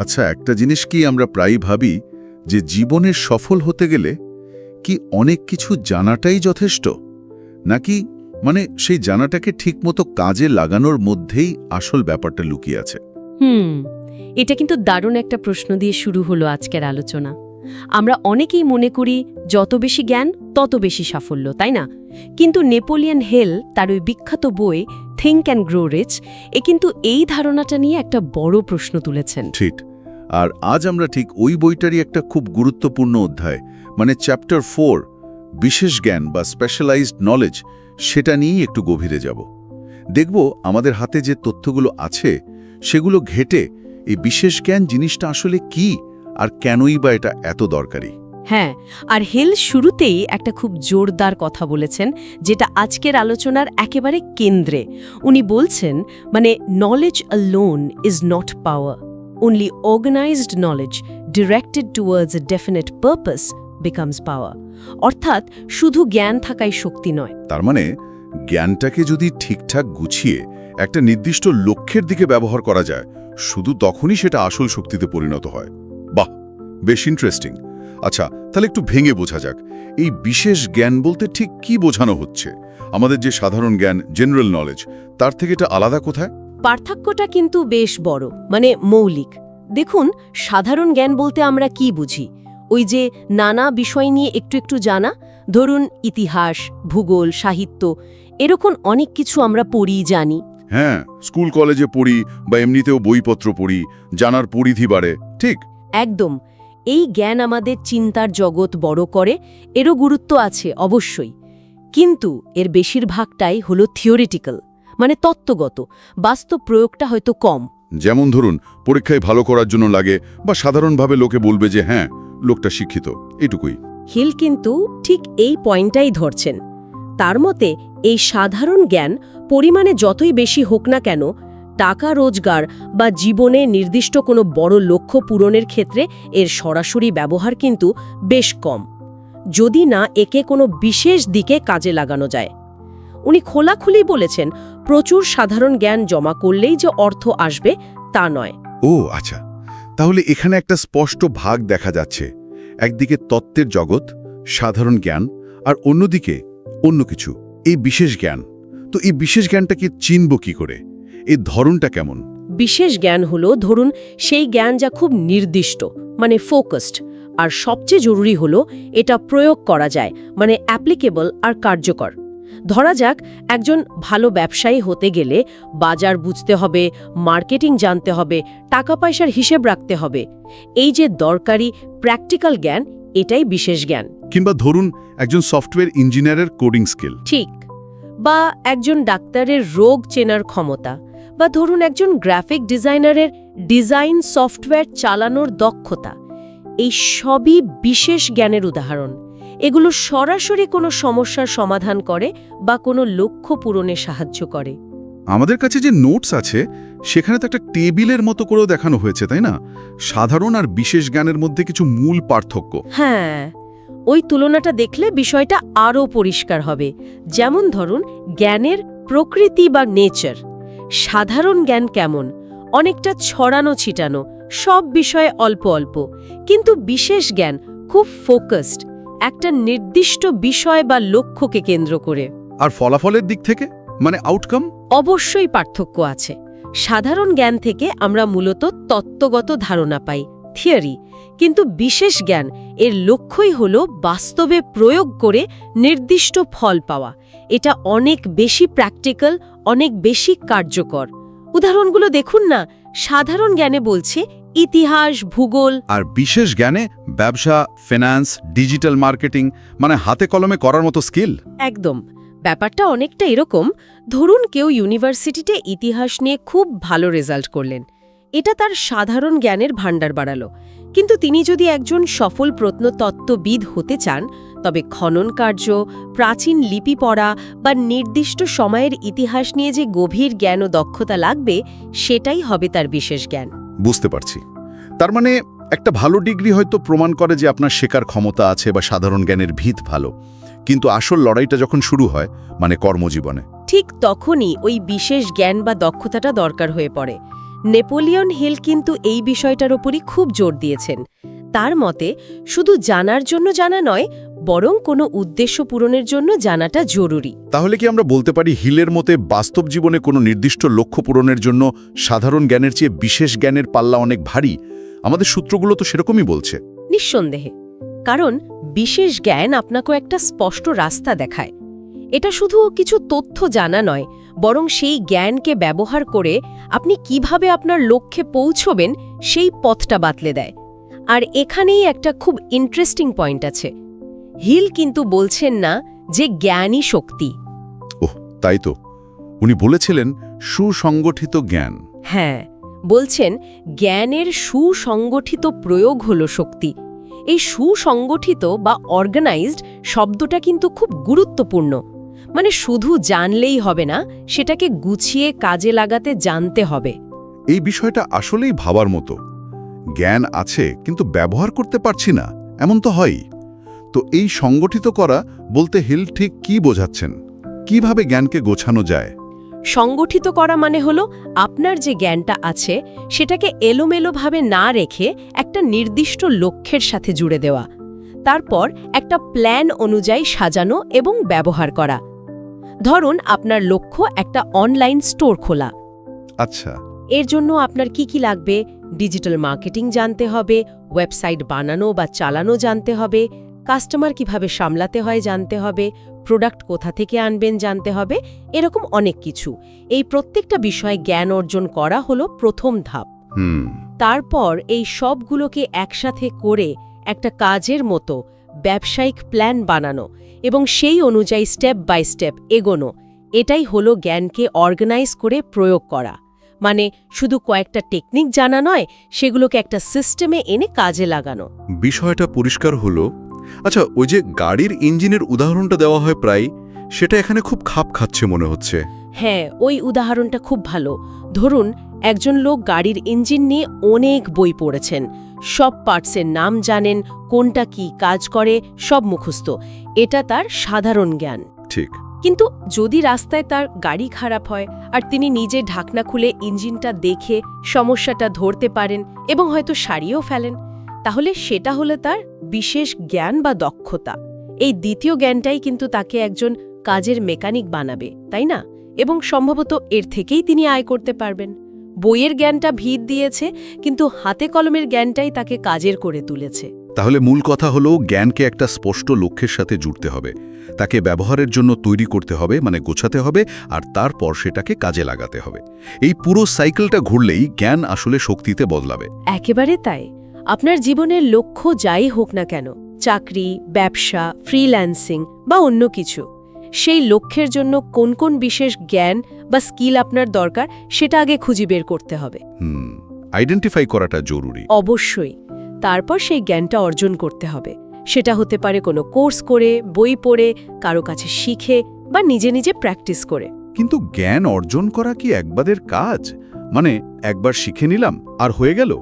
আচ্ছা একটা জিনিস কি আমরা প্রায়ই ভাবি যে জীবনে সফল হতে গেলে কি অনেক কিছু জানাটাই যথেষ্ট? নাকি মানে সেই জানাটাকে ঠিকমতো কাজে লাগানোর মধ্যেই আসল ব্যাপারটা লুকিয়ে আছে? হুম এটা কিন্তু দারুণ একটা প্রশ্ন দিয়ে শুরু হলো আজকের আলোচনা। আমরা অনেকেই মনে করি যত বেশি জ্ঞান তত বেশি সাফল্য তাই না? কিন্তু নেপোলিয়ান হেল তার ওই বিখ্যাত বই থিঙ্ক অ্যান্ড গ্রো রিচ এ কিন্তু এই ধারণাটা নিয়ে একটা বড় প্রশ্ন তুলেছেন। ঠিক। আর আজ আমরা ঠিক ওই বইটারই একটা খুব গুরুত্বপূর্ণ অধ্যায় মানে চ্যাপ্টার ফোর বিশেষ জ্ঞান বা স্পেশালাইজড নলেজ সেটা নিয়েই একটু গভীরে যাব। দেখব আমাদের হাতে যে তথ্যগুলো আছে, সেগুলো ঘেটে এই বিশেষ জ্ঞান জিনিসটা আসলে কি আর কেনই বা এটা এত দরকারি। হ্যাঁ আর হেল শুরুতেই একটা খুব জোরদার কথা বলেছেন, যেটা আজকের আলোচনার একেবারে কেন্দ্রে। উনি বলছেন মানে knowledge alone is not power only organized knowledge directed towards a definite purpose becomes power অর্থাৎ শুধু জ্ঞান থাকাই শক্তি নয়। তার মানে জ্ঞানটাকে যদি ঠিকঠাক গুছিয়ে একটা নির্দিষ্ট লক্ষ্যের দিকে ব্যবহার করা যায়, শুধু তখনই সেটা আসল শক্তিতে পরিণত হয়। বাহ, বেশ ইন্টারেস্টিং আচ্ছা তাহলে একটু ভেঙে বোঝা যাক। এই বিশেষ জ্ঞান বলতে ঠিক কি বোঝানো হচ্ছে? আমাদের যে সাধারণ জ্ঞান জেনারেল নলেজ তার থেকে এটা আলাদা কোথায়? পার্থক্যটা কিন্তু বেশ বড় মানে মৌলিক। দেখুন সাধারণ জ্ঞান বলতে আমরা কি বুঝি? ওই যে নানা বিষয় নিয়ে একটু একটু জানা ধরুন ইতিহাস ভূগোল সাহিত্য এরকম অনেক কিছু আমরা পড়ি জানি। হ্যাঁ স্কুল কলেজে পড়ি বা এমনিতেও বইপত্র পড়ি জানার পরিধি বাড়ে ঠিক? একদম। এই জ্ঞান আমাদের চিন্তার জগৎ বড় করে এরও গুরুত্ব আছে অবশ্যই। কিন্তু এর বেশিরভাগটাই হলো থিওরিটিক্যাল মানে তত্ত্বগত বাস্তব প্রয়োগটা হয়তো কম। যেমন ধরুন পরীক্ষায় ভালো করার জন্য লাগে বা সাধারণভাবে লোকে বলবে যে হ্যাঁ লোকটা শিক্ষিত। এটুকুই। হিল কিন্তু ঠিক এই পয়েন্টটাই ধরছেন। তার মতে এই সাধারণ জ্ঞান পরিমাণে যতই বেশি হোক না কেন টাকা রোজগার বা জীবনে নির্দিষ্ট কোনো বড় লক্ষ্য পূরণের ক্ষেত্রে এর সরাসরি ব্যবহার কিন্তু বেশ কম। যদি না একে কোনো বিশেষ দিকে কাজে লাগানো যায়। উনি খোলাখুলি বলেছেন প্রচুর সাধারণ জ্ঞান জমা করলেই যে অর্থ আসবে তা নয়। ও আচ্ছা। তাহলে এখানে একটা স্পষ্ট ভাগ দেখা যাচ্ছে। একদিকে তত্ত্বের জগৎ সাধারণ জ্ঞান আর অন্যদিকে অন্য কিছু এই বিশেষ জ্ঞান। তো এই বিশেষ জ্ঞানটাকে চিনব কি করে? এই ধরনটা কেমন? বিশেষ জ্ঞান হলো ধরুন সেই জ্ঞান যা খুব নির্দিষ্ট মানে ফোকাসড আর সবচেয়ে জরুরি হলো এটা প্রয়োগ করা যায় মানে অ্যাপ্লিকেবল আর কার্যকর। ধরা যাক একজন ভালো ব্যবসায়ী হতে গেলে বাজার বুঝতে হবে মার্কেটিং জানতে হবে টাকা পয়সার হিসেব রাখতে হবে। এই যে দরকারি প্র্যাকটিক্যাল জ্ঞান এটাই বিশেষ জ্ঞান। কিংবা ধরুন একজন সফটওয়্যার ইঞ্জিনিয়ারের কোডিং স্কিল। ঠিক। বা একজন ডাক্তারের রোগ চেনার ক্ষমতা। বা ধরুন একজন গ্রাফিক ডিজাইনারের ডিজাইন সফটওয়্যার চালানোর দক্ষতা। এই সবই বিশেষ জ্ঞানের উদাহরণ। এগুলো সরাসরি কোনো সমস্যার সমাধান করে বা কোনো লক্ষ্য পূরণে সাহায্য করে। আমাদের কাছে যে নোটস আছে সেখানে তো একটা টেবিলের মতো করেও দেখানো হয়েছে তাই না? সাধারণ আর বিশেষ জ্ঞানের মধ্যে কিছু মূল পার্থক্য। হ্যাঁ ওই তুলনাটা দেখলে বিষয়টা আরও পরিষ্কার হবে। যেমন ধরুন জ্ঞানের প্রকৃতি বা নেচার সাধারণ জ্ঞান কেমন? অনেকটা ছড়ানো ছিটানো সব বিষয়ে অল্প অল্প। কিন্তু বিশেষ জ্ঞান খুব ফোকাসড একটা নির্দিষ্ট বিষয় বা লক্ষ্যকে কেন্দ্র করে। আর ফলাফলের দিক থেকে? মানে আউটকাম অবশ্যই পার্থক্য আছে। সাধারণ জ্ঞান থেকে আমরা মূলত তত্ত্বগত ধারণা পাই থিওরি। কিন্তু বিশেষ জ্ঞান এর লক্ষ্যই হল বাস্তবে প্রয়োগ করে নির্দিষ্ট ফল পাওয়া। এটা অনেক বেশি প্র্যাকটিক্যাল অনেক বেশি কার্যকর। উদাহরণগুলো দেখুন না? সাধারণ জ্ঞানে বলছে ইতিহাস ভূগোল। আর বিশেষ জ্ঞানে ব্যবসা ফিনান্স ডিজিটাল মার্কেটিং মানে হাতে কলমে করার মতো স্কিল একদম। ব্যাপারটা অনেকটা এরকম। ধরুন কেউ ইউনিভার্সিটিতে ইতিহাস নিয়ে খুব ভালো রেজাল্ট করলেন। এটা তার সাধারণ জ্ঞানের ভাণ্ডার বাড়ালো। কিন্তু তিনি যদি একজন সফল প্রত্নতত্ত্ববিদ হতে চান তবে খনন কার্য প্রাচীন লিপি পড়া বা নির্দিষ্ট সময়ের ইতিহাস নিয়ে যে গভীর জ্ঞান ও দক্ষতা লাগবে সেটাই হবে তার বিশেষ জ্ঞান। বুঝতে পারছি। তার মানে একটা ভালো ডিগ্রি হয়তো প্রমাণ করে যে আপনার শেখার ক্ষমতা আছে বা সাধারণ জ্ঞানের ভিত ভালো। কিন্তু আসল লড়াইটা যখন শুরু হয় মানে কর্মজীবনে। ঠিক তখনই ওই বিশেষ জ্ঞান বা দক্ষতাটা দরকার হয়ে পড়ে। নেপোলিয়ন হিল কিন্তু এই বিষয়টার ওপরই খুব জোর দিয়েছেন। তার মতে, শুধু জানার জন্য জানা নয় বরং কোনো উদ্দেশ্য পূরণের জন্য জানাটা জরুরি। তাহলে কি আমরা বলতে পারি হিলের মতে বাস্তব জীবনে কোনো নির্দিষ্ট লক্ষ্য পূরণের জন্য সাধারণ জ্ঞানের চেয়ে বিশেষ জ্ঞানের পাল্লা অনেক ভারী? আমাদের সূত্রগুলো তো সেরকমই বলছে। নিঃসন্দেহে। কারণ বিশেষ জ্ঞান আপনাকে একটা স্পষ্ট রাস্তা দেখায়। এটা শুধু কিছু তথ্য জানা নয় বরং সেই জ্ঞানকে ব্যবহার করে আপনি কীভাবে আপনার লক্ষ্যে পৌঁছবেন সেই পথটা বাতলে দেয়। আর এখানেই একটা খুব ইন্টারেস্টিং পয়েন্ট আছে। হিল কিন্তু বলছেন না যে জ্ঞানই শক্তি। ওহ তাই তো। উনি বলেছিলেন সুসংগঠিত জ্ঞান। হ্যাঁ বলছেন জ্ঞানের সুসংগঠিত প্রয়োগ হল শক্তি। এই সুসংগঠিত বা অর্গানাইজড শব্দটা কিন্তু খুব গুরুত্বপূর্ণ। মানে শুধু জানলেই হবে না সেটাকে গুছিয়ে কাজে লাগাতে জানতে হবে। এই বিষয়টা আসলেই ভাবার মতো। জ্ঞান আছে কিন্তু ব্যবহার করতে পারছি না এমন তো হয়ই। তো এই সংগঠিত করা বলতে হিল ঠিক কি বোঝাচ্ছেন? কীভাবে জ্ঞানকে গোছানো যায়? সংগঠিত করা মানে হলো আপনার যে জ্ঞানটা আছে সেটাকে এলোমেলোভাবে না রেখে একটা নির্দিষ্ট লক্ষ্যের সাথে জুড়ে দেওয়া। তারপর একটা প্ল্যান অনুযায়ী সাজানো এবং ব্যবহার করা। ধরুন আপনার লক্ষ্য একটা অনলাইন স্টোর খোলা। আচ্ছা। এর জন্য আপনার কি কি লাগবে? ডিজিটাল মার্কেটিং জানতে হবে ওয়েবসাইট বানানো বা চালানো জানতে হবে কাস্টমার কীভাবে সামলাতে হয় জানতে হবে প্রোডাক্ট কোথা থেকে আনবেন জানতে হবে এরকম অনেক কিছু। এই প্রত্যেকটা বিষয়ে জ্ঞান অর্জন করা হলো প্রথম ধাপ। তারপর এই সবগুলোকে একসাথে করে একটা কাজের মতো ব্যবসায়িক প্ল্যান বানানো এবং সেই অনুযায়ী স্টেপ বাই স্টেপ এগোনো। এটাই হলো জ্ঞানকে অর্গানাইজ করে প্রয়োগ করা। মানে শুধু কয়েকটা টেকনিক জানা নয় সেগুলোকে একটা সিস্টেমে এনে কাজে লাগানো। বিষয়টা পরিষ্কার হলো আচ্ছা ওই যে গাড়ির ইঞ্জিনের উদাহরণটা দেওয়া হয় প্রায় সেটা এখানে খুব খাপ খাচ্ছে মনে হচ্ছে। হ্যাঁ ওই উদাহরণটা খুব ভালো। ধরুন একজন লোক গাড়ির ইঞ্জিন নিয়ে অনেক বই পড়েছেন। সব পার্টসের নাম জানেন কোনটা কি কাজ করে সব মুখস্থ। এটা তার সাধারণ জ্ঞান। ঠিক। কিন্তু যদি রাস্তায় তার গাড়ি খারাপ হয় আর তিনি নিজে ঢাকনা খুলে ইঞ্জিনটা দেখে সমস্যাটা ধরতে পারেন এবং হয়তো সারিয়েও ফেলেন তাহলে সেটা হলো তার বিশেষ জ্ঞান বা দক্ষতা। এই দ্বিতীয় জ্ঞানটাই কিন্তু তাকে একজন কাজের মেকানিক বানাবে তাই না? এবং সম্ভবত এর থেকেই তিনি আয় করতে পারবেন। বইয়ের জ্ঞানটা ভিত দিয়েছে কিন্তু হাতে কলমের জ্ঞানটাই তাকে কাজের করে তুলেছে। তাহলে মূল কথা হলো জ্ঞানকে একটা স্পষ্ট লক্ষ্যের সাথে জুড়তে হবে। তাকে ব্যবহারের জন্য তৈরি করতে হবে মানে গোছাতে হবে আর তারপর সেটাকে কাজে লাগাতে হবে। এই পুরো সাইকেলটা ঘুরলেই জ্ঞান আসলে শক্তিতে বদলাবে। একেবারে তাই। আপনার জীবনের লক্ষ্য যাই হোক না কেন চাকরি ব্যবসা ফ্রিল্যান্সিং বা অন্য কিছু সেই লক্ষ্যের জন্য কোন কোন বিশেষ জ্ঞান বা স্কিল আপনার দরকার সেটা আগে খুঁজে বের করতে হবে। আইডেন্টিফাই করাটা জরুরি। অবশ্যই তারপর সেই জ্ঞানটা অর্জন করতে হবে। সেটা হতে পারে কোনো কোর্স করে বই পড়ে কারও কাছে শিখে বা নিজে নিজে প্র্যাকটিস করে। কিন্তু জ্ঞান অর্জন করা কি একবারের কাজ? মানে একবার শিখে নিলাম আর হয়ে গেল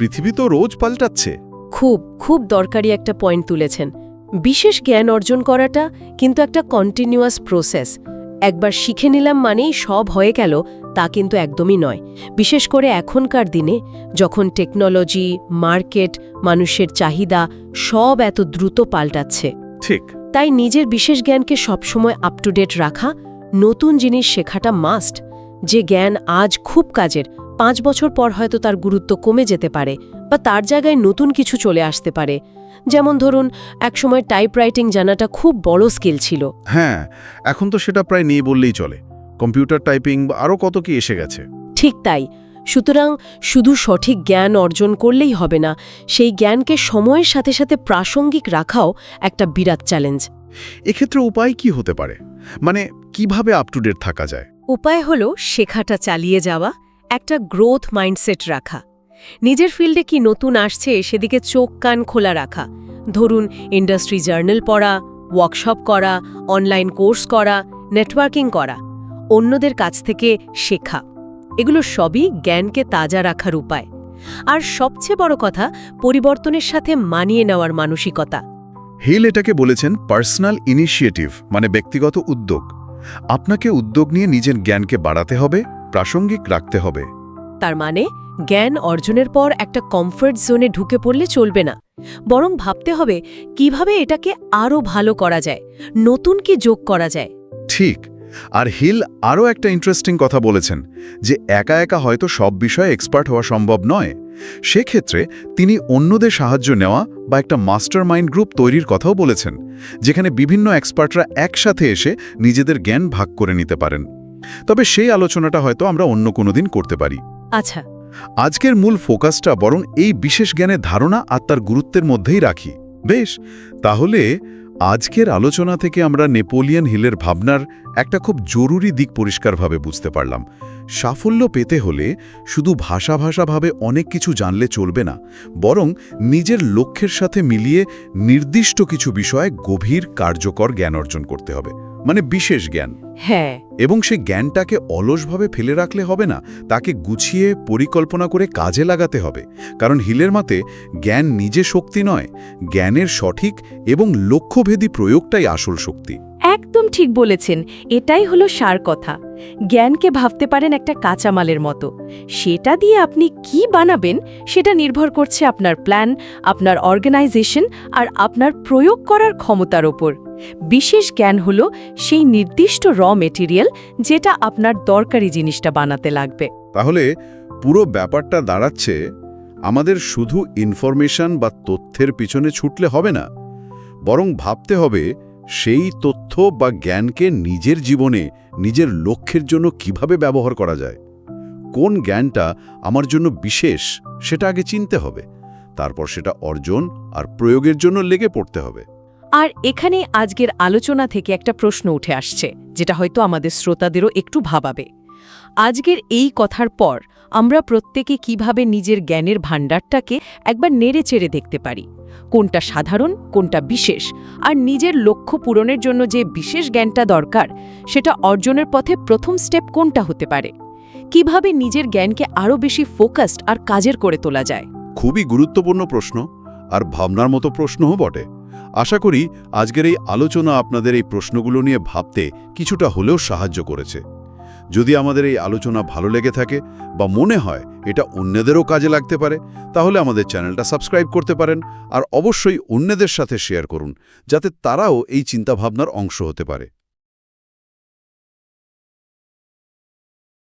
পৃথিবী তো রোজ পাল্টাচ্ছে। খুব খুব দরকারি একটা পয়েন্ট তুলেছেন। বিশেষ জ্ঞান অর্জন করাটা কিন্তু একটা কন্টিনিউয়াস প্রসেস একবার শিখে নিলাম মানেই সব হয়ে গেল তা কিন্তু একদমই নয়। বিশেষ করে এখনকার দিনে যখন টেকনোলজি মার্কেট মানুষের চাহিদা সব এত দ্রুত পাল্টাচ্ছে। ঠিক। তাই নিজের বিশেষ জ্ঞানকে সবসময় আপ টু ডেট রাখা নতুন জিনিস শেখাটা মাস্ট যে জ্ঞান আজ খুব কাজের পাঁচ বছর পর হয়তো তার গুরুত্ব কমে যেতে পারে বা তার জায়গায় নতুন কিছু চলে আসতে পারে। যেমন ধরুন একসময় টাইপরাইটিং জানাটা খুব বড় স্কিল ছিল। হ্যাঁ এখন তো সেটা প্রায় নেই বললেই চলে। কম্পিউটার টাইপিং বা আরও কত কি এসে গেছে। ঠিক তাই। সুতরাং শুধু সঠিক জ্ঞান অর্জন করলেই হবে না সেই জ্ঞানকে সময়ের সাথে সাথে প্রাসঙ্গিক রাখাও একটা বিরাট চ্যালেঞ্জ। এক্ষেত্রে উপায় কি হতে পারে? মানে কীভাবে আপ টু ডেট থাকা যায়? উপায় হলো শেখাটা চালিয়ে যাওয়া একটা গ্রোথ মাইন্ডসেট রাখা। নিজের ফিল্ডে কি নতুন আসছে সেদিকে চোখ কান খোলা রাখা। ধরুন ইন্ডাস্ট্রি জার্নাল পড়া ওয়ার্কশপ করা অনলাইন কোর্স করা নেটওয়ার্কিং করা, অন্যদের কাছ থেকে শেখা। এগুলো সবই জ্ঞানকে তাজা রাখার উপায়। আর সবচেয়ে বড় কথা, পরিবর্তনের সাথে মানিয়ে নেওয়ার মানসিকতা। হিল এটাকে বলেছেন পার্সোনাল ইনিশিয়েটিভ মানে ব্যক্তিগত উদ্যোগ। আপনাকে উদ্যোগ নিয়ে নিজের জ্ঞানকে বাড়াতে হবে প্রাসঙ্গিক রাখতে হবে। তার মানে জ্ঞান অর্জনের পর একটা কমফর্ট জোনে ঢুকে পড়লে চলবে না। বরং ভাবতে হবে কীভাবে এটাকে আরও ভালো করা যায় নতুন কি যোগ করা যায়? ঠিক। আর হিল আরও একটা ইন্টারেস্টিং কথা বলেছেন যে একা একা হয়তো সব বিষয়ে এক্সপার্ট হওয়া সম্ভব নয়। সেক্ষেত্রে তিনি অন্যদের সাহায্য নেওয়া বা একটা মাস্টার মাইন্ড গ্রুপ তৈরির কথাও বলেছেন যেখানে বিভিন্ন এক্সপার্টরা একসাথে এসে নিজেদের জ্ঞান ভাগ করে নিতে পারেন। তবে সেই আলোচনাটা হয়তো আমরা অন্য কোনো দিন করতে পারি। আচ্ছা। আজকের মূল ফোকাসটা বরং এই বিশেষ জ্ঞানের ধারণা আর তার গুরুত্বের মধ্যেই রাখি। বেশ তাহলে আজকের আলোচনা থেকে আমরা নেপোলিয়ন হিলের ভাবনার একটা খুব জরুরি দিক পরিষ্কারভাবে বুঝতে পারলাম। সাফল্য পেতে হলে শুধু ভাষা ভাষাভাবে অনেক কিছু জানলে চলবে না বরং নিজের লক্ষ্যের সাথে মিলিয়ে নির্দিষ্ট কিছু বিষয়ে গভীর কার্যকর জ্ঞান অর্জন করতে হবে। মানে বিশেষ জ্ঞান। হ্যাঁ। এবং সে জ্ঞানটাকে অলসভাবে ফেলে রাখলে হবে না তাকে গুছিয়ে পরিকল্পনা করে কাজে লাগাতে হবে। কারণ হিলের মতে জ্ঞান নিজে শক্তি নয় জ্ঞানের সঠিক এবং লক্ষ্যভেদী প্রয়োগটাই আসল শক্তি। একদম ঠিক বলেছেন এটাই হলো সার কথা। জ্ঞানকে ভাবতে পারেন একটা কাঁচামালের মতো। সেটা দিয়ে আপনি কি বানাবেন সেটা নির্ভর করছে আপনার প্ল্যান আপনার অর্গানাইজেশন আর আপনার প্রয়োগ করার ক্ষমতার ওপর। বিশেষ জ্ঞান হল সেই নির্দিষ্ট র মেটেরিয়াল যেটা আপনার দরকারি জিনিসটা বানাতে লাগবে। তাহলে পুরো ব্যাপারটা দাঁড়াচ্ছে, আমাদের শুধু ইনফরমেশন বা তথ্যের পিছনে ছুটলে হবে না, বরং ভাবতে হবে সেই তথ্য বা জ্ঞানকে নিজের জীবনে, নিজের লক্ষ্যের জন্য কীভাবে ব্যবহার করা যায়, কোন জ্ঞানটা আমার জন্য বিশেষ সেটা আগে চিনতে হবে, তারপর সেটা অর্জন আর প্রয়োগের জন্য লেগে পড়তে হবে। আর এখানে আজকের আলোচনা থেকে একটা প্রশ্ন উঠে আসছে, যেটা হয়তো আমাদের শ্রোতাদেরও একটু ভাবাবে। আজকের এই কথার পর আমরা প্রত্যেকে কীভাবে নিজের জ্ঞানের ভাণ্ডারটাকে একবার নেড়ে চেড়ে দেখতে পারি? কোনটা সাধারণ, কোনটা বিশেষ? আর নিজের লক্ষ্য পূরণের জন্য যে বিশেষ জ্ঞানটা দরকার, সেটা অর্জনের পথে প্রথম স্টেপ কোনটা হতে পারে? কীভাবে নিজের জ্ঞানকে আরও বেশি ফোকাসড আর কাজের করে তোলা যায়? খুবই গুরুত্বপূর্ণ প্রশ্ন, আর ভাবনার মতো প্রশ্নও বটে। আশা করি আজকের এই আলোচনা আপনাদের এই প্রশ্নগুলো নিয়ে ভাবতে কিছুটা হলেও সাহায্য করেছে। যদি আমাদের এই আলোচনা ভালো লেগে থাকে বা মনে হয় এটা অন্যদেরও কাজে লাগতে পারে, তাহলে আমাদের চ্যানেলটা সাবস্ক্রাইব করতে পারেন আর অবশ্যই অন্যদের সাথে শেয়ার করুন, যাতে তারাও এই চিন্তাভাবনার অংশ হতে পারে।